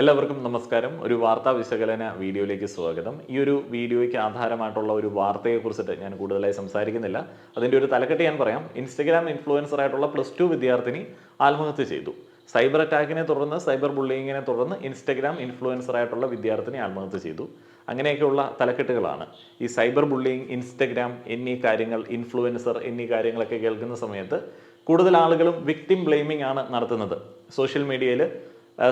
എല്ലാവർക്കും നമസ്കാരം. ഒരു വാർത്താ വിശകലന വീഡിയോയിലേക്ക് സ്വാഗതം. ഈ ഒരു വീഡിയോയ്ക്ക് ആധാരമായിട്ടുള്ള ഒരു വാർത്തയെ കുറിച്ചിട്ട് ഞാൻ കൂടുതലായി സംസാരിക്കുന്നില്ല. അതിന്റെ ഒരു തലക്കെട്ട് ഞാൻ പറയാം. ഇൻസ്റ്റഗ്രാം ഇൻഫ്ലുവൻസർ ആയിട്ടുള്ള പ്ലസ് ടു വിദ്യാർത്ഥിനി ആത്മഹത്യ ചെയ്തു. സൈബർ അറ്റാക്കിനെ തുടർന്ന് സൈബർ ബുള്ളിങ്ങിനെ തുടർന്ന് ഇൻസ്റ്റഗ്രാം ഇൻഫ്ലുവൻസർ ആയിട്ടുള്ള വിദ്യാർത്ഥിനി ആത്മഹത്യ ചെയ്തു. അങ്ങനെയൊക്കെയുള്ള തലക്കെട്ടുകളാണ്. ഈ സൈബർ ബുള്ളിങ് ഇൻസ്റ്റഗ്രാം എന്നീ കാര്യങ്ങൾ ഇൻഫ്ലുവൻസർ എന്നീ കാര്യങ്ങളൊക്കെ കേൾക്കുന്ന സമയത്ത് കൂടുതൽ ആളുകളും വിക്ടിം ബ്ലെയിമിംഗ് ആണ് നടത്തുന്നത്. സോഷ്യൽ മീഡിയയിൽ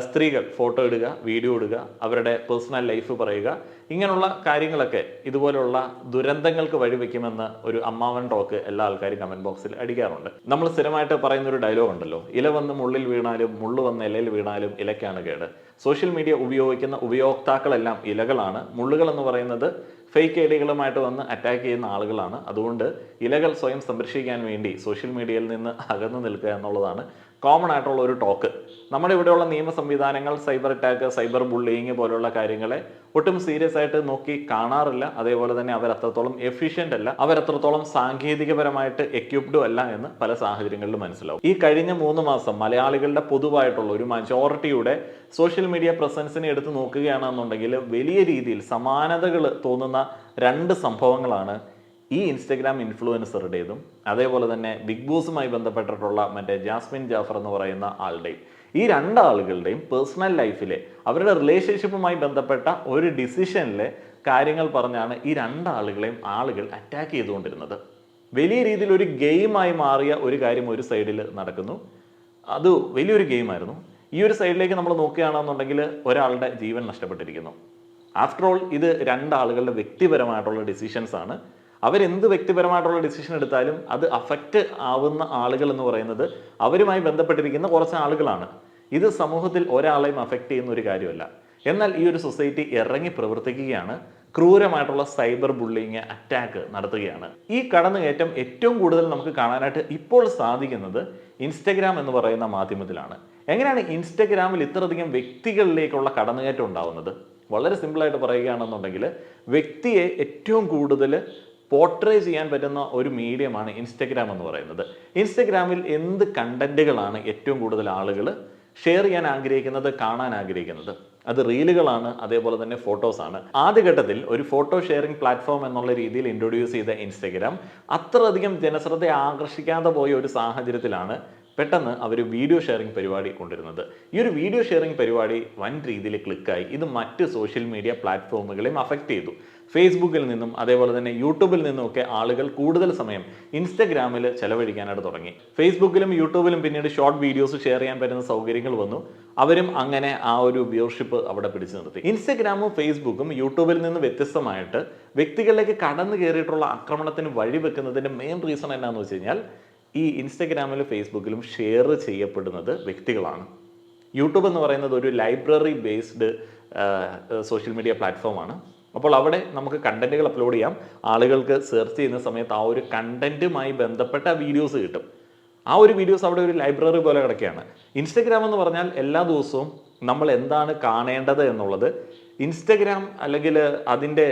സ്ത്രീകൾ ഫോട്ടോ ഇടുക വീഡിയോ ഇടുക അവരുടെ പേഴ്സണൽ ലൈഫ് പറയുക ഇങ്ങനെയുള്ള കാര്യങ്ങളൊക്കെ ഇതുപോലുള്ള ദുരന്തങ്ങൾക്ക് വഴിവെക്കുമെന്ന് ഒരു അമ്മാവൻ ടോക്ക് എല്ലാ ആൾക്കാരും കമന്റ് ബോക്സിൽ അടിക്കാറുണ്ട്. നമ്മൾ സ്ഥിരമായിട്ട് പറയുന്ന ഒരു ഡയലോഗ് ഉണ്ടല്ലോ ഇല വന്ന് മുള്ളിൽ വീണാലും മുള്ളു വന്ന് ഇലയിൽ വീണാലും ഇലക്കാണ് കേട്. സോഷ്യൽ മീഡിയ ഉപയോഗിക്കുന്ന ഉപയോക്താക്കളെല്ലാം ഇലകളാണ്. മുള്ളുകൾ എന്ന് പറയുന്നത് ഫേക്ക് ഐഡികളുമായിട്ട് വന്ന് അറ്റാക്ക് ചെയ്യുന്ന ആളുകളാണ്. അതുകൊണ്ട് ഇലകൾ സ്വയം സംരക്ഷിക്കാൻ വേണ്ടി സോഷ്യൽ മീഡിയയിൽ നിന്ന് അകന്നു നിൽക്കുക എന്നുള്ളതാണ് കോമൺ ആയിട്ടുള്ള ഒരു ടോക്ക്. നമ്മുടെ ഇവിടെയുള്ള നിയമ സംവിധാനങ്ങൾ സൈബർ അറ്റാക്ക് സൈബർ ബുള്ളിങ് പോലുള്ള കാര്യങ്ങളെ ഒട്ടും സീരിയസ് ആയിട്ട് നോക്കി കാണാറില്ല. അതേപോലെ തന്നെ അവരത്രത്തോളം എഫിഷ്യന്റ് അല്ല. അവരത്രത്തോളം സാങ്കേതികപരമായിട്ട് എക്യുപ്ഡും അല്ല എന്ന് പല സാഹചര്യങ്ങളിലും മനസ്സിലാവും. ഈ കഴിഞ്ഞ മൂന്ന് മാസം മലയാളികളുടെ പൊതുവായിട്ടുള്ള ഒരു മജോറിറ്റിയുടെ സോഷ്യൽ മീഡിയ പ്രസൻസിനെ എടുത്ത് നോക്കുകയാണെന്നുണ്ടെങ്കിൽ വലിയ രീതിയിൽ സമാനതകൾ തോന്നുന്ന രണ്ട് സംഭവങ്ങളാണ് ഈ ഇൻസ്റ്റഗ്രാം ഇൻഫ്ലുവൻസറുടേതും അതേപോലെ തന്നെ ബിഗ് ബോസുമായി ബന്ധപ്പെട്ടിട്ടുള്ള മറ്റേ ജാസ്മിൻ ജാഫർ എന്ന് പറയുന്ന ആളുടെയും. ഈ രണ്ടാളുകളുടെയും പേഴ്സണൽ ലൈഫിലെ അവരുടെ റിലേഷൻഷിപ്പുമായി ബന്ധപ്പെട്ട ഒരു ഡിസിഷനിലെ കാര്യങ്ങൾ പറഞ്ഞാണ് ഈ രണ്ടാളുകളെയും ആളുകൾ അറ്റാക്ക് ചെയ്തുകൊണ്ടിരുന്നത്. വലിയ രീതിയിൽ ഒരു ഗെയിമായി മാറിയ ഒരു കാര്യം ഒരു സൈഡിൽ നടക്കുന്നു. അത് വലിയൊരു ഗെയിമായിരുന്നു ഈ ഒരു സൈഡിലേക്ക് നമ്മൾ നോക്കുകയാണെന്നുണ്ടെങ്കിൽ ഒരാളുടെ ജീവൻ നഷ്ടപ്പെട്ടിരിക്കുന്നു. ആഫ്റ്റർ ഓൾ ഇത് രണ്ടാളുകളുടെ വ്യക്തിപരമായിട്ടുള്ള ഡിസിഷൻസ് ആണ്. അവരെന്ത് വ്യക്തിപരമായിട്ടുള്ള ഡിസിഷൻ എടുത്താലും അത് അഫക്റ്റ് ആവുന്ന ആളുകൾ എന്ന് പറയുന്നത് അവരുമായി ബന്ധപ്പെട്ടിരിക്കുന്ന കുറച്ച് ആളുകളാണ്. ഇത് സമൂഹത്തിൽ ഒരാളെയും അഫക്റ്റ് ചെയ്യുന്ന ഒരു കാര്യമല്ല. എന്നാൽ ഈ ഒരു സൊസൈറ്റി ഇറങ്ങി പ്രവർത്തിക്കുകയാണ്. ക്രൂരമായിട്ടുള്ള സൈബർ ബുള്ളിങ് അറ്റാക്ക് നടത്തുകയാണ്. ഈ കടന്നുകയറ്റം ഏറ്റവും കൂടുതൽ നമുക്ക് കാണാനായിട്ട് ഇപ്പോൾ സാധിക്കുന്നത് ഇൻസ്റ്റഗ്രാം എന്ന് പറയുന്ന മാധ്യമത്തിലാണ്. എങ്ങനെയാണ് ഇൻസ്റ്റഗ്രാമിൽ ഇത്രയധികം വ്യക്തികളിലേക്കുള്ള കടന്നുകയറ്റം ഉണ്ടാകുന്നത് വളരെ സിമ്പിളായിട്ട് പറയുകയാണെന്നുണ്ടെങ്കിൽ വ്യക്തിയെ ഏറ്റവും കൂടുതൽ പോർട്രേ ചെയ്യാൻ പറ്റുന്ന ഒരു മീഡിയമാണ് ഇൻസ്റ്റഗ്രാം എന്ന് പറയുന്നത്. ഇൻസ്റ്റഗ്രാമിൽ എന്ത് കണ്ടന്റുകളാണ് ഏറ്റവും കൂടുതൽ ആളുകൾ ഷെയർ ചെയ്യാൻ ആഗ്രഹിക്കുന്നത് കാണാൻ ആഗ്രഹിക്കുന്നത്. അത് റീലുകളാണ് അതേപോലെ തന്നെ ഫോട്ടോസ് ആണ്. ആദ്യഘട്ടത്തിൽ ഒരു ഫോട്ടോ ഷെയറിംഗ് പ്ലാറ്റ്ഫോം എന്നുള്ള രീതിയിൽ ഇൻട്രൊഡ്യൂസ് ചെയ്ത ഇൻസ്റ്റഗ്രാം അത്രയധികം ജനശ്രദ്ധ ആകർഷിക്കാതെ പോയ ഒരു സാഹചര്യത്തിലാണ് പെട്ടെന്ന് അവർ വീഡിയോ ഷെയറിംഗ് പരിപാടി കൊണ്ടിരുന്നത് ഈ ഒരു വീഡിയോ ഷെയറിംഗ് പരിപാടി വൻ രീതിയിൽ ക്ലിക്കായി ഇത് മറ്റ് സോഷ്യൽ മീഡിയ പ്ലാറ്റ്ഫോമുകളെയും അഫക്റ്റ് ചെയ്തു. ഫേസ്ബുക്കിൽ നിന്നും അതേപോലെ തന്നെ യൂട്യൂബിൽ നിന്നുമൊക്കെ ആളുകൾ കൂടുതൽ സമയം ഇൻസ്റ്റഗ്രാമിൽ ചെലവഴിക്കാനായിട്ട് തുടങ്ങി. ഫേസ്ബുക്കിലും യൂട്യൂബിലും പിന്നീട് ഷോർട്ട് വീഡിയോസ് ഷെയർ ചെയ്യാൻ പറ്റുന്ന സൗകര്യങ്ങൾ വന്നു. അവരും അങ്ങനെ ആ ഒരു വ്യൂവർഷിപ്പ് അവിടെ പിടിച്ചു നിർത്തി. ഇൻസ്റ്റഗ്രാമും ഫേസ്ബുക്കും യൂട്യൂബിൽ നിന്ന് വ്യത്യസ്തമായിട്ട് വ്യക്തികളിലേക്ക് കടന്നു കയറിയിട്ടുള്ള ആക്രമണത്തിന് വഴിവെക്കുന്നതിന്റെ മെയിൻ റീസൺ എന്നാന്ന് വെച്ച് കഴിഞ്ഞാൽ ഈ ഇൻസ്റ്റഗ്രാമിലും ഫേസ്ബുക്കിലും ഷെയർ ചെയ്യപ്പെടുന്നത് വ്യക്തികളാണ്. യൂട്യൂബ് എന്ന് പറയുന്നത് ഒരു ലൈബ്രറി ബേസ്ഡ് സോഷ്യൽ മീഡിയ പ്ലാറ്റ്ഫോമാണ് അപ്പോൾ അവിടെ നമുക്ക് കണ്ടന്റുകൾ അപ്ലോഡ് ചെയ്യാം. ആളുകൾക്ക് സെർച്ച് ചെയ്യുന്ന സമയത്ത് ആ ഒരു കണ്ടന്റുമായി ബന്ധപ്പെട്ട വീഡിയോസ് കിട്ടും. ആ ഒരു വീഡിയോസ് അവിടെ ഒരു ലൈബ്രറി പോലെ കിടക്കുകയാണ്. ഇൻസ്റ്റഗ്രാം എന്ന് പറഞ്ഞാൽ എല്ലാ ദിവസവും നമ്മൾ എന്താണ് കാണേണ്ടത് എന്നുള്ളത് ഇൻസ്റ്റഗ്രാം അല്ലെങ്കിൽ അതിന്റെ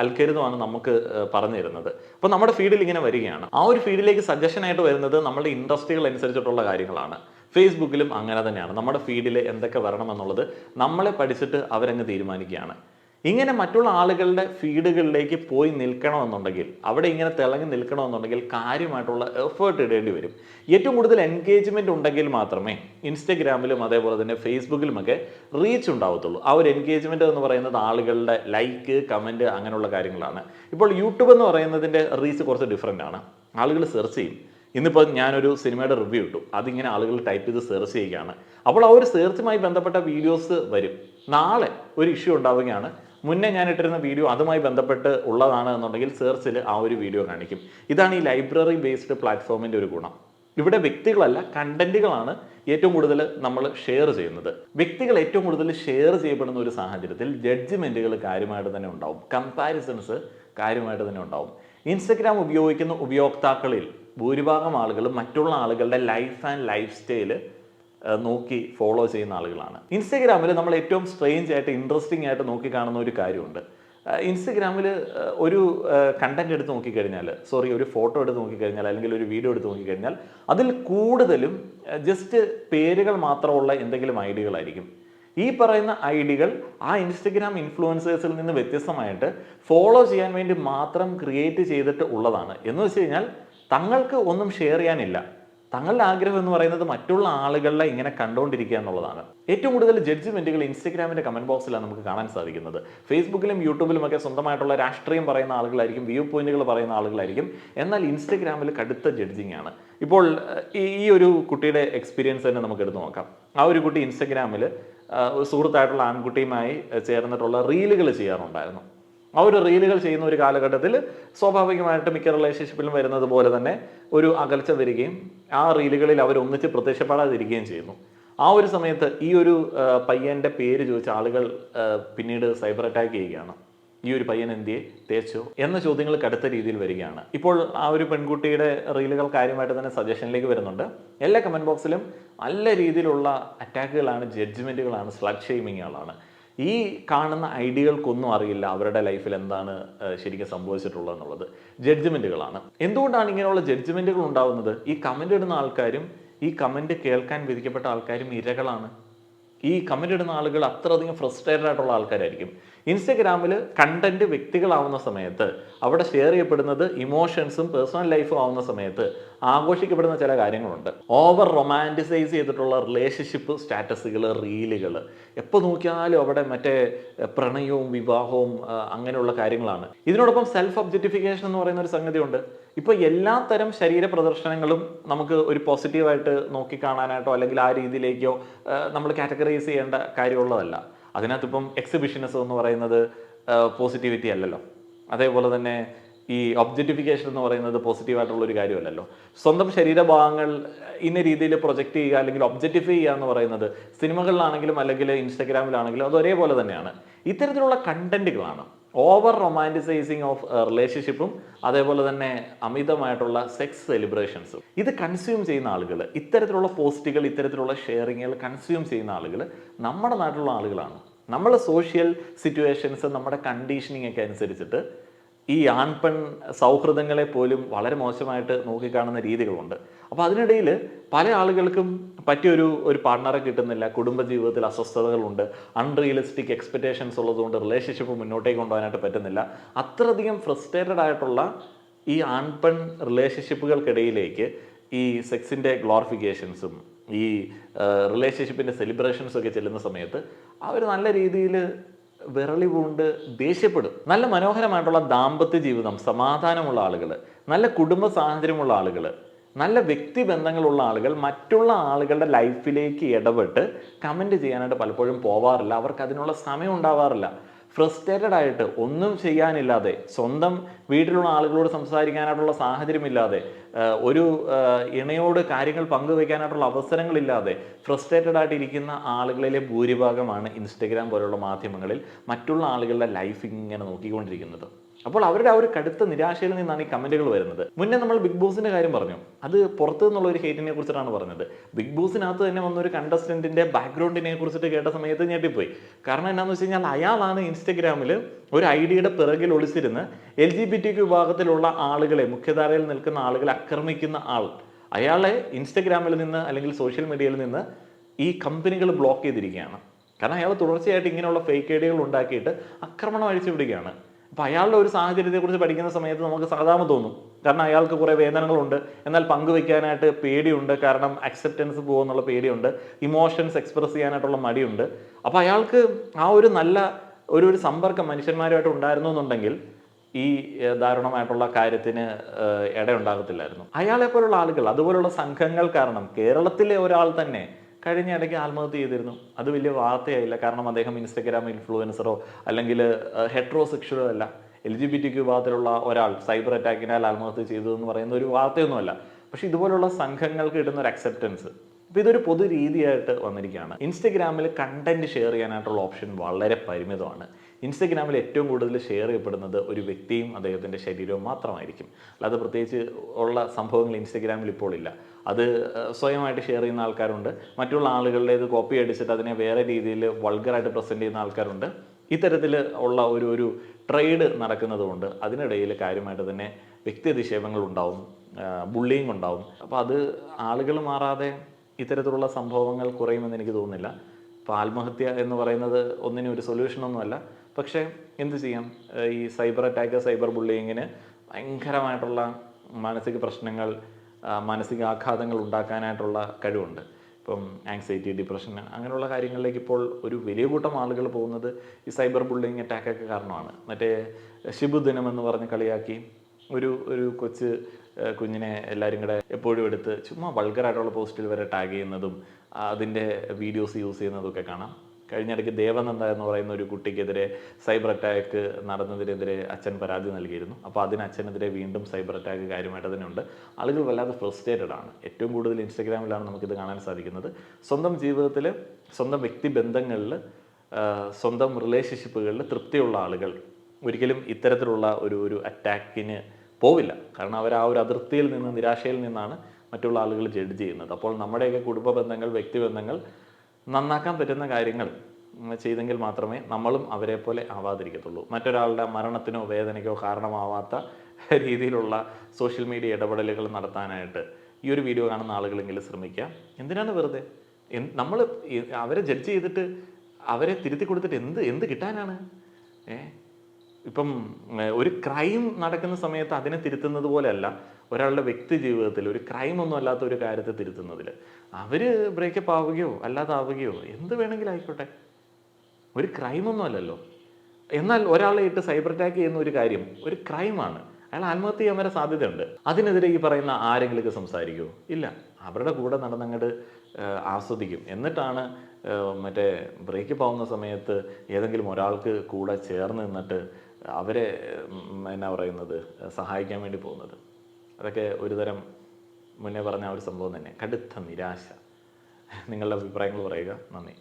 അൽക്കരുതമാണ് നമുക്ക് പറഞ്ഞു തരുന്നത്. അപ്പോൾ നമ്മുടെ ഫീഡിൽ ഇങ്ങനെ വരികയാണ്. ആ ഒരു ഫീഡിലേക്ക് സജഷനായിട്ട് വരുന്നത് നമ്മുടെ ഇൻഡസ്ട്രികൾ അനുസരിച്ചിട്ടുള്ള കാര്യങ്ങളാണ്. ഫേസ്ബുക്കിലും അങ്ങനെ തന്നെയാണ്. നമ്മുടെ ഫീഡിൽ എന്തൊക്കെ വരണം എന്നുള്ളത് നമ്മളെ പഠിച്ചിട്ട് അവരങ്ങ് തീരുമാനിക്കുകയാണ്. ഇങ്ങനെ മറ്റുള്ള ആളുകളുടെ ഫീഡുകളിലേക്ക് പോയി നിൽക്കണമെന്നുണ്ടെങ്കിൽ അവിടെ ഇങ്ങനെ തിളങ്ങി നിൽക്കണമെന്നുണ്ടെങ്കിൽ കാര്യമായിട്ടുള്ള എഫേർട്ട് ഇടേണ്ടി വരും. ഏറ്റവും കൂടുതൽ എൻഗേജ്മെന്റ് ഉണ്ടെങ്കിൽ മാത്രമേ ഇൻസ്റ്റഗ്രാമിലും അതേപോലെ തന്നെ ഫേസ്ബുക്കിലുമൊക്കെ റീച്ച് ഉണ്ടാവത്തുള്ളൂ. ആ ഒരു എൻഗേജ്മെന്റ് എന്ന് പറയുന്നത് ആളുകളുടെ ലൈക്ക് കമന്റ് അങ്ങനെയുള്ള കാര്യങ്ങളാണ്. ഇപ്പോൾ യൂട്യൂബ് എന്ന് പറയുന്നതിന്റെ റീച്ച് കുറച്ച് ഡിഫറെന്റ് ആണ്. ആളുകൾ സെർച്ച് ചെയ്യും. ഇന്നിപ്പോൾ ഞാനൊരു സിനിമയുടെ റിവ്യൂ ഇട്ടു. അതിങ്ങനെ ആളുകൾ ടൈപ്പ് ചെയ്ത് സെർച്ച് ചെയ്യുകയാണ്. അപ്പോൾ ആ ഒരു സെർച്ചുമായി ബന്ധപ്പെട്ട വീഡിയോസ് വരും. നാളെ ഒരു ഇഷ്യൂ ഉണ്ടാവുകയാണ്. മുന്നേ ഞാൻ ഇട്ടിരുന്ന വീഡിയോ അതുമായി ബന്ധപ്പെട്ട് ഉള്ളതാണ് എന്നുണ്ടെങ്കിൽ സെർച്ചിൽ ആ ഒരു വീഡിയോ കാണിക്കും. ഇതാണ് ഈ ലൈബ്രറി ബേസ്ഡ് പ്ലാറ്റ്ഫോമിന്റെ ഒരു ഗുണം. ഇവിടെ വ്യക്തികളല്ല കണ്ടന്റുകളാണ് ഏറ്റവും കൂടുതൽ നമ്മൾ ഷെയർ ചെയ്യുന്നത്. വ്യക്തികൾ ഏറ്റവും കൂടുതൽ ഷെയർ ചെയ്യപ്പെടുന്ന ഒരു സാഹചര്യത്തിൽ ജഡ്ജ്മെന്റുകൾ കാര്യമായിട്ട് തന്നെ ഉണ്ടാവും. കമ്പാരിസൺസ് കാര്യമായിട്ട് തന്നെ ഉണ്ടാവും. ഇൻസ്റ്റഗ്രാം ഉപയോഗിക്കുന്ന ഉപയോക്താക്കളിൽ ഭൂരിഭാഗം ആളുകളും മറ്റുള്ള ആളുകളുടെ ലൈഫ് ആൻഡ് ലൈഫ് സ്റ്റൈൽ നോക്കി ഫോളോ ചെയ്യുന്ന ആളുകളാണ്. ഇൻസ്റ്റഗ്രാമിൽ നമ്മൾ ഏറ്റവും സ്ട്രെയിഞ്ച് ആയിട്ട് ഇൻട്രസ്റ്റിംഗ് ആയിട്ട് നോക്കി കാണുന്ന ഒരു കാര്യമുണ്ട്. ഇൻസ്റ്റഗ്രാമിൽ ഒരു കണ്ടന്റ് എടുത്ത് നോക്കിക്കഴിഞ്ഞാൽ സോറി ഒരു ഫോട്ടോ എടുത്ത് നോക്കിക്കഴിഞ്ഞാൽ അല്ലെങ്കിൽ ഒരു വീഡിയോ എടുത്ത് നോക്കിക്കഴിഞ്ഞാൽ അതിൽ കൂടുതലും ജസ്റ്റ് പേരുകൾ മാത്രമുള്ള എന്തെങ്കിലും ഐഡികളായിരിക്കും. ഈ പറയുന്ന ഐഡികൾ ആ ഇൻസ്റ്റഗ്രാം ഇൻഫ്ലുവൻസേഴ്സിൽ നിന്ന് വ്യത്യസ്തമായിട്ട് ഫോളോ ചെയ്യാൻ വേണ്ടി മാത്രം ക്രിയേറ്റ് ചെയ്തിട്ട് ഉള്ളതാണ്. എന്ന് വെച്ച് കഴിഞ്ഞാൽ തങ്ങൾക്ക് ഒന്നും ഷെയർ ചെയ്യാനില്ല. തങ്ങളുടെ ആഗ്രഹം എന്ന് പറയുന്നത് മറ്റുള്ള ആളുകളെ ഇങ്ങനെ കണ്ടുകൊണ്ടിരിക്കുക എന്നുള്ളതാണ്. ഏറ്റവും കൂടുതൽ ജഡ്ജ്മെന്റുകൾ ഇൻസ്റ്റഗ്രാമിന്റെ കമന്റ് ബോക്സിലാണ് നമുക്ക് കാണാൻ സാധിക്കുന്നത്. ഫേസ്ബുക്കിലും യൂട്യൂബിലും ഒക്കെ സ്വന്തമായിട്ടുള്ള രാഷ്ട്രീയം പറയുന്ന ആളുകളായിരിക്കും വ്യൂ പോയിന്റുകൾ പറയുന്ന ആളുകളായിരിക്കും. എന്നാൽ ഇൻസ്റ്റഗ്രാമിൽ കടുത്ത ജഡ്ജിങ് ആണ്. ഇപ്പോൾ ഈ ഒരു കുട്ടിയുടെ എക്സ്പീരിയൻസ് തന്നെ നമുക്ക് എടുത്തു നോക്കാം. ആ ഒരു കുട്ടി ഇൻസ്റ്റഗ്രാമിൽ സുഹൃത്തായിട്ടുള്ള ആൺകുട്ടിയുമായി ചേർന്നിട്ടുള്ള റീലുകൾ ചെയ്യാറുണ്ടായിരുന്നു. ആ ഒരു റീലുകൾ ചെയ്യുന്ന ഒരു കാലഘട്ടത്തിൽ സ്വാഭാവികമായിട്ട് മിക്ക റിലേഷൻഷിപ്പിലും വരുന്നത് പോലെ തന്നെ ഒരു അകൽച്ച വരികയും ആ റീലുകളിൽ അവർ ഒന്നിച്ച് പ്രത്യക്ഷപ്പെടാതിരിക്കുകയും ചെയ്യുന്നു. ആ ഒരു സമയത്ത് ഈ ഒരു പയ്യന്റെ പേര് ചോദിച്ച ആളുകൾ പിന്നീട് സൈബർ അറ്റാക്ക് ചെയ്യുകയാണ്. ഈ ഒരു പയ്യൻ എന്തിയെ? തേച്ചോ? എന്ന ചോദ്യങ്ങൾ കടുത്ത രീതിയിൽ വരികയാണ്. ഇപ്പോൾ ആ ഒരു പെൺകുട്ടിയുടെ റീലുകൾ കാര്യമായിട്ട് തന്നെ സജഷനിലേക്ക് വരുന്നുണ്ട്. എല്ലാ കമന്റ് ബോക്സിലും നല്ല രീതിയിലുള്ള അറ്റാക്കുകളാണ് ജഡ്ജ്മെന്റുകളാണ് സ്ലഗ് ഷെയ്മിങ്ങുകളാണ്. ഈ കാണുന്ന ഐഡിയകൾക്കൊന്നും അറിയില്ല അവരുടെ ലൈഫിൽ എന്താണ് ശരിക്കും സംഭവിച്ചിട്ടുള്ളത് എന്നുള്ളത് ജഡ്ജ്മെന്റുകളാണ്. എന്തുകൊണ്ടാണ് ഇങ്ങനെയുള്ള ജഡ്ജ്മെന്റുകൾ ഉണ്ടാവുന്നത്? ഈ കമന്റ് ഇടുന്ന ആൾക്കാരും ഈ കമന്റ് കേൾക്കാൻ വിധിക്കപ്പെട്ട ആൾക്കാരും ഇരകളാണ്. ഈ കമന്റ് ഇടുന്ന ആളുകൾ അത്രയധികം ഫ്രസ്ട്രേറ്റഡ് ആയിട്ടുള്ള ആൾക്കാരായിരിക്കും. ഇൻസ്റ്റഗ്രാമിൽ കണ്ടന്റ് വ്യക്തികളാവുന്ന സമയത്ത് അവിടെ ഷെയർ ചെയ്യപ്പെടുന്നത് ഇമോഷൻസും പേഴ്സണൽ ലൈഫും ആവുന്ന സമയത്ത് ആഘോഷിക്കപ്പെടുന്ന ചില കാര്യങ്ങളുണ്ട്. ഓവർ റൊമാന്റിസൈസ് ചെയ്തിട്ടുള്ള റിലേഷൻഷിപ്പ് സ്റ്റാറ്റസുകൾ റീലുകൾ എപ്പോൾ നോക്കിയാലും അവിടെ മറ്റേ പ്രണയവും വിവാഹവും അങ്ങനെയുള്ള കാര്യങ്ങളാണ്. ഇതിനോടൊപ്പം സെൽഫ് ഒബ്ജക്ടിഫിക്കേഷൻ എന്ന് പറയുന്ന ഒരു സംഗതിയുണ്ട്. ഇപ്പോൾ എല്ലാ തരം ശരീര പ്രദർശനങ്ങളും നമുക്ക് ഒരു പോസിറ്റീവായിട്ട് നോക്കിക്കാണാനായിട്ടോ അല്ലെങ്കിൽ ആ രീതിയിലേക്കോ നമ്മൾ കാറ്റഗറൈസ് ചെയ്യേണ്ട കാര്യമുള്ളതല്ല. അതിനകത്ത് ഇപ്പം എക്സിബിഷനിസം എന്ന് പറയുന്നത് പോസിറ്റിവിറ്റി അല്ലല്ലോ. അതേപോലെ തന്നെ ഈ ഒബ്ജക്റ്റിഫിക്കേഷൻ എന്ന് പറയുന്നത് പോസിറ്റീവായിട്ടുള്ള ഒരു കാര്യമല്ലല്ലോ. സ്വന്തം ശരീരഭാഗങ്ങൾ ഇന്ന രീതിയിൽ പ്രൊജക്റ്റ് ചെയ്യുക അല്ലെങ്കിൽ ഒബ്ജക്റ്റിഫൈ ചെയ്യുക എന്ന് പറയുന്നത് സിനിമകളിലാണെങ്കിലും അല്ലെങ്കിൽ ഇൻസ്റ്റഗ്രാമിലാണെങ്കിലും അത് ഒരേപോലെ തന്നെയാണ്. ഇത്തരത്തിലുള്ള കണ്ടന്റുകളാണ് ഓവർ റൊമാന്റിസൈസിങ് ഓഫ് റിലേഷൻഷിപ്പും അതേപോലെ തന്നെ അമിതമായിട്ടുള്ള സെക്സ് സെലിബ്രേഷൻസും. ഇത് കൺസ്യൂം ചെയ്യുന്ന ആളുകൾ ഇത്തരത്തിലുള്ള പോസ്റ്റുകൾ ഇത്തരത്തിലുള്ള ഷെയറിങ്ങുകൾ കൺസ്യൂം ചെയ്യുന്ന ആളുകൾ നമ്മുടെ നാട്ടിലുള്ള ആളുകളാണ്. നമ്മൾ സോഷ്യൽ സിറ്റുവേഷൻസ് നമ്മുടെ കണ്ടീഷനിങ് ഒക്കെ അനുസരിച്ചിട്ട് ഈ ആൺപെൺ സൗഹൃദങ്ങളെ പോലും വളരെ മോശമായിട്ട് നോക്കിക്കാണുന്ന രീതികളുണ്ട്. അപ്പോൾ അതിനിടയിൽ പല ആളുകൾക്കും പറ്റിയൊരു ഒരു പാർട്ണറെ കിട്ടുന്നില്ല. കുടുംബജീവിതത്തിൽ അസ്വസ്ഥതകളുണ്ട്. അൺറിയലിസ്റ്റിക് എക്സ്പെക്റ്റേഷൻസ് ഉള്ളതുകൊണ്ട് റിലേഷൻഷിപ്പ് മുന്നോട്ടേക്ക് കൊണ്ടുപോകാനായിട്ട് പറ്റുന്നില്ല. അത്രയധികം ഫ്രസ്ട്രേറ്റഡ് ആയിട്ടുള്ള ഈ ആൺപെൺ റിലേഷൻഷിപ്പുകൾക്കിടയിലേക്ക് ഈ സെക്സിന്റെ ഗ്ലോറിഫിക്കേഷൻസും ഈ റിലേഷൻഷിപ്പിന്റെ സെലിബ്രേഷൻസും ഒക്കെ ചെല്ലുന്ന സമയത്ത് അവർ നല്ല രീതിയിൽ വിരളി പൂണ്ട് ദേഷ്യപ്പെടും. നല്ല മനോഹരമായിട്ടുള്ള ദാമ്പത്യ ജീവിതം സമാധാനമുള്ള ആളുകൾ നല്ല കുടുംബ സാഹചര്യമുള്ള ആളുകൾ നല്ല വ്യക്തി ബന്ധങ്ങളുള്ള ആളുകൾ മറ്റുള്ള ആളുകളുടെ ലൈഫിലേക്ക് ഇടപെട്ട് കമന്റ് ചെയ്യാനായിട്ട് പലപ്പോഴും പോവാറില്ല. അവർക്ക് അതിനുള്ള സമയം ഉണ്ടാവാറില്ല. ഫ്രസ്ട്രേറ്റഡ് ആയിട്ട് ഒന്നും ചെയ്യാനില്ലാതെ സ്വന്തം വീട്ടിലുള്ള ആളുകളോട് സംസാരിക്കാനായിട്ടുള്ള സാഹചര്യമില്ലാതെ ഒരു ഇണയോട് കാര്യങ്ങൾ പങ്കുവയ്ക്കാനായിട്ടുള്ള അവസരങ്ങളില്ലാതെ ഫ്രസ്ട്രേറ്റഡ് ആയിട്ട് ഇരിക്കുന്ന ആളുകളിലെ ഭൂരിഭാഗമാണ് ഇൻസ്റ്റഗ്രാം പോലുള്ള മാധ്യമങ്ങളിൽ മറ്റുള്ള ആളുകളുടെ ലൈഫ് ഇങ്ങനെ നോക്കിക്കൊണ്ടിരിക്കുന്നത്. അപ്പോൾ അവരുടെ ആ ഒരു കടുത്ത നിരാശയിൽ നിന്നാണ് ഈ കമന്റുകൾ വരുന്നത്. മുന്നേ നമ്മൾ ബിഗ് ബോസിന്റെ കാര്യം പറഞ്ഞു. അത് പുറത്തു നിന്നുള്ള ഒരു ഹേറ്റിനെ കുറിച്ചിട്ടാണ് പറഞ്ഞത്. ബിഗ് ബോസിനകത്ത് തന്നെ വന്ന ഒരു കണ്ടസ്റ്റന്റിന്റെ ബാക്ക്ഗ്രൗണ്ടിനെ കുറിച്ചിട്ട് കേട്ട സമയത്ത് ഞെട്ടിപ്പോയി. കാരണം എന്താണെന്ന് വെച്ച് കഴിഞ്ഞാൽ അയാളാണ് ഇൻസ്റ്റഗ്രാമിൽ ഒരു ഐഡിയയുടെ പിറകിൽ ഒളിച്ചിരുന്ന് എൽ ജി ബി ടി വിഭാഗത്തിലുള്ള ആളുകളെ മുഖ്യധാരയിൽ നിൽക്കുന്ന ആളുകളെ ആക്രമിക്കുന്ന ആൾ അയാളെ ഇൻസ്റ്റഗ്രാമിൽ നിന്ന് അല്ലെങ്കിൽ സോഷ്യൽ മീഡിയയിൽ നിന്ന് ഈ കമ്പനികൾ ബ്ലോക്ക് ചെയ്തിരിക്കുകയാണ്. കാരണം അയാൾ തുടർച്ചയായിട്ട് ഇങ്ങനെയുള്ള ഫേക്ക് ഐഡികൾ ഉണ്ടാക്കിയിട്ട് ആക്രമണം അഴിച്ചുവിടുകയാണ്. അപ്പോൾ അയാളുടെ ഒരു സാഹചര്യത്തെക്കുറിച്ച് പഠിക്കുന്ന സമയത്ത് നമുക്ക് സാധാരണ തോന്നും. കാരണം അയാൾക്ക് കുറേ വേദനകളുണ്ട്. എന്നാൽ പങ്കുവെക്കാനായിട്ട് പേടിയുണ്ട്. കാരണം അക്സെപ്റ്റൻസ് പോകുന്നുള്ള പേടിയുണ്ട്. ഇമോഷൻസ് എക്സ്പ്രസ് ചെയ്യാനായിട്ടുള്ള മടിയുണ്ട്. അപ്പോൾ അയാൾക്ക് ആ ഒരു നല്ല ഒരു ഒരു സമ്പർക്കം മനുഷ്യന്മാരുമായിട്ട് ഉണ്ടായിരുന്നു എന്നുണ്ടെങ്കിൽ ഈ ദാരുണമായിട്ടുള്ള കാര്യത്തിന് ഇടയുണ്ടാകത്തില്ലായിരുന്നു. അയാളെപ്പോലുള്ള ആളുകൾ അതുപോലുള്ള സംഘങ്ങൾ കാരണം കേരളത്തിലെ ഒരാൾ തന്നെ കഴിഞ്ഞ ഇടയ്ക്ക് ആത്മഹത്യ ചെയ്തിരുന്നു. അത് വലിയ വാർത്തയായില്ല. കാരണം അദ്ദേഹം ഇൻസ്റ്റഗ്രാം ഇൻഫ്ലുവൻസറോ അല്ലെങ്കിൽ ഹെട്രോസെക്ഷലോ അല്ല എൽ ജി ബി ടി വിഭാഗത്തിലുള്ള ഒരാൾ സൈബർ അറ്റാക്കിനാൽ ആത്മഹത്യ ചെയ്തു എന്ന് പറയുന്ന ഒരു വാർത്തയൊന്നുമല്ല. പക്ഷെ ഇതുപോലുള്ള സംഘങ്ങൾക്ക് ഇടുന്ന ഒരു അക്സെപ്റ്റൻസ് അപ്പോൾ ഇതൊരു പൊതു രീതിയായിട്ട് വന്നിരിക്കുകയാണ്. ഇൻസ്റ്റഗ്രാമിൽ കണ്ടന്റ് ഷെയർ ചെയ്യാനായിട്ടുള്ള ഓപ്ഷൻ വളരെ പരിമിതമാണ്. ഇൻസ്റ്റഗ്രാമിൽ ഏറ്റവും കൂടുതൽ ഷെയർ ചെയ്യപ്പെടുന്നത് ഒരു വ്യക്തിയും അദ്ദേഹത്തിന്റെ ശരീരവും മാത്രമായിരിക്കും. അല്ലാതെ പ്രത്യേകിച്ച് ഉള്ള സംഭവങ്ങൾ ഇൻസ്റ്റഗ്രാമിൽ ഇപ്പോൾ ഇല്ല. അത് സ്വയമായിട്ട് ഷെയർ ചെയ്യുന്ന ആൾക്കാരുണ്ട്. മറ്റുള്ള ആളുകളുടെ ഇത് കോപ്പി അടിച്ചിട്ട് അതിനെ വേറെ രീതിയിൽ വൾഗറായിട്ട് പ്രസന്റ് ചെയ്യുന്ന ആൾക്കാരുണ്ട്. ഇത്തരത്തിൽ ഉള്ള ഒരു ഒരു ട്രേഡ് നടക്കുന്നതുകൊണ്ട് അതിനിടയിൽ കാര്യമായിട്ട് തന്നെ വ്യക്തി അധിക്ഷേപങ്ങൾ ഉണ്ടാവും ബുള്ളിങ് ഉണ്ടാവും. അപ്പോൾ അത് ആളുകൾ മാറാതെ ഇത്തരത്തിലുള്ള സംഭവങ്ങൾ കുറയുമെന്ന് എനിക്ക് തോന്നുന്നില്ല. ഇപ്പോൾ ആത്മഹത്യ എന്ന് പറയുന്നത് ഒന്നിനും ഒരു സൊല്യൂഷനൊന്നുമല്ല പക്ഷേ എന്ത് ചെയ്യാം? ഈ സൈബർ അറ്റാക്ക് സൈബർ ബുള്ളിങ്ങിന് ഭയങ്കരമായിട്ടുള്ള മാനസിക പ്രശ്നങ്ങൾ ആ, മാനസികാഘാതങ്ങൾ ഉണ്ടാക്കാനായിട്ടുള്ള കഴിവുണ്ട്. ഇപ്പം ആങ്സൈറ്റി ഡിപ്രഷൻ അങ്ങനെയുള്ള കാര്യങ്ങളിലേക്ക് ഇപ്പോൾ ഒരു വലിയ കൂട്ടം ആളുകൾ പോകുന്നത് ഈ സൈബർ ബുള്ളിങ് അറ്റാക്കൊക്കെ കാരണമാണ്. മറ്റേ ശിബു ദിനം എന്ന് പറഞ്ഞ് കളിയാക്കി ഒരു ഒരു കൊച്ച് കുഞ്ഞിനെ എല്ലാവരും കൂടെ എപ്പോഴും എടുത്ത് ചുമ്മാ വൾഗറായിട്ടുള്ള പോസ്റ്റിൽ വരെ ടാഗ് ചെയ്യുന്നതും അതിന്റെ വീഡിയോസ് യൂസ് ചെയ്യുന്നതും ഒക്കെ കാണാം. കഴിഞ്ഞിടയ്ക്ക് ദേവനന്ദ എന്ന് പറയുന്ന ഒരു കുട്ടിക്കെതിരെ സൈബർ അറ്റാക്ക് നടന്നതിനെതിരെ അച്ഛൻ പരാതി നൽകിയിരുന്നു. അപ്പോൾ അതിന് അച്ഛനെതിരെ വീണ്ടും സൈബർ അറ്റാക്ക് കാര്യമായിട്ട് തന്നെയുണ്ട് ആളുകൾ വല്ലാതെ ഫ്രസ്ട്രേറ്റഡ് ആണ്. ഏറ്റവും കൂടുതൽ ഇൻസ്റ്റഗ്രാമിലാണ് നമുക്കിത് കാണാൻ സാധിക്കുന്നത്. സ്വന്തം ജീവിതത്തിൽ സ്വന്തം വ്യക്തി ബന്ധങ്ങളിൽ സ്വന്തം റിലേഷൻഷിപ്പുകളിൽ തൃപ്തിയുള്ള ആളുകൾ ഒരിക്കലും ഇത്തരത്തിലുള്ള ഒരു ഒരു അറ്റാക്കിന് പോവില്ല. കാരണം അവർ ആ ഒരു അതിർത്തിയിൽ നിന്ന് നിരാശയിൽ നിന്നാണ് മറ്റുള്ള ആളുകൾ ജഡ്ജ് ചെയ്യുന്നത്. അപ്പോൾ നമ്മുടെയൊക്കെ കുടുംബ ബന്ധങ്ങൾ വ്യക്തിബന്ധങ്ങൾ നന്നാക്കാൻ പറ്റുന്ന കാര്യങ്ങൾ ചെയ്തെങ്കിൽ മാത്രമേ നമ്മളും അവരെ പോലെ ആവാതിരിക്കത്തുള്ളൂ. മറ്റൊരാളുടെ മരണത്തിനോ വേദനയ്ക്കോ കാരണമാവാത്ത രീതിയിലുള്ള സോഷ്യൽ മീഡിയ ഇടപെടലുകൾ നടത്താനായിട്ട് ഈ ഒരു വീഡിയോ കാണുന്ന ആളുകളെങ്കിലും ശ്രമിക്കുക. എന്തിനാണ് വെറുതെ? നമ്മൾ അവരെ ജഡ്ജ് ചെയ്തിട്ട് അവരെ തിരുത്തി കൊടുത്തിട്ട് എന്ത് എന്ത് കിട്ടാനാണ്? ഏ? ഇപ്പം ഒരു ക്രൈം നടക്കുന്ന സമയത്ത് അതിനെ തിരുത്തുന്നത് പോലെയല്ല. ഒരാളുടെ വ്യക്തി ജീവിതത്തിൽ ഒരു ക്രൈം ഒന്നും അല്ലാത്ത ഒരു കാര്യത്തെ തിരുത്തുന്നതിൽ അവർ ബ്രേക്കപ്പ് ആവുകയോ അല്ലാതാവുകയോ എന്ത് വേണമെങ്കിലും ആയിക്കോട്ടെ. ഒരു ക്രൈം ഒന്നും അല്ലല്ലോ. എന്നാൽ ഒരാളെ ഇട്ട് സൈബർ അറ്റാക്ക് ചെയ്യുന്ന ഒരു കാര്യം ഒരു ക്രൈമാണ് അയാൾ ആത്മഹത്യ ചെയ്യാൻ വരെ സാധ്യതയുണ്ട്. അതിനെതിരെ ഈ പറയുന്ന ആരെങ്കിലും സംസാരിക്കുമോ ഇല്ല. അവരുടെ കൂടെ നടന്നങ്ങോട്ട് ആസ്വദിക്കും. എന്നിട്ടാണ് മറ്റേ ബ്രേക്കപ്പ് ആവുന്ന സമയത്ത് ഏതെങ്കിലും ഒരാൾക്ക് കൂടെ ചേർന്ന് നിന്നിട്ട് അവരെ എന്നാ പറയുന്നത് സഹായിക്കാൻ വേണ്ടി പോകുന്നത്. അതൊക്കെ ഒരുതരം മുന്നേ പറഞ്ഞ ആ ഒരു സംഭവം തന്നെ. കടുത്ത നിരാശ. നിങ്ങളുടെ അഭിപ്രായങ്ങൾ പറയുക. നന്ദി.